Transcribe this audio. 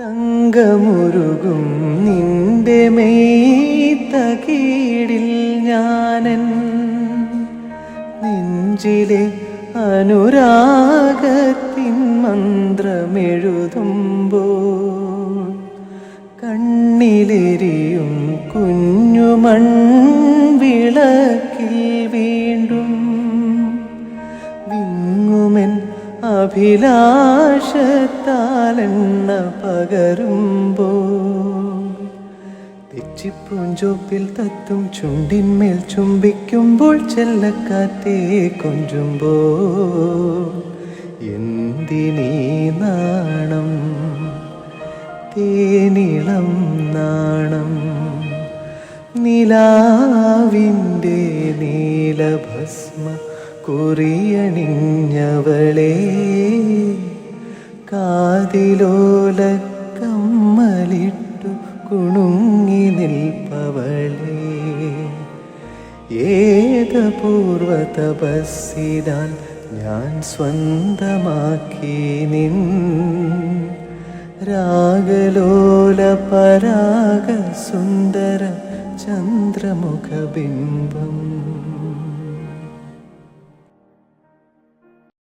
അങ്കമുരുകും നിന്റെ മെയ്ത്ത കീഴിൽ ഞാനൻ. നെഞ്ചിലെ അനുരാഗത്തിൻ മന്ത്രമെഴുതുമ്പോൾ കണ്ണിലെരിയും കുഞ്ഞുമൺ വിളക്കിൽ വീണ്ടും അഭിലാഷത്താലെണ്ണ പകരുമ്പോ തെച്ചിപ്പൂഞ്ചോപ്പിൽ തത്തും ചുണ്ടിന്മേൽ ചുംബിക്കുമ്പോൾ ചെല്ലക്കാറ്റേ കൊഞ്ചുമ്പോ എന്തിനീ നാണം? തേനിളം നാണം. നിലാവിന്റെ നീലഭസ്മ കുറിയണിഞ്ഞവളെ കാതിലോല കമ്മലിട്ടു കുണുങ്ങി നിൽപ്പവളെ. ഏകപൂർവ തപസ്സിനാൽ ഞാൻ സ്വന്തമാക്കി നിൻ രാഗലോല പരാഗ സുന്ദര ചന്ദ്രമുഖബിംബം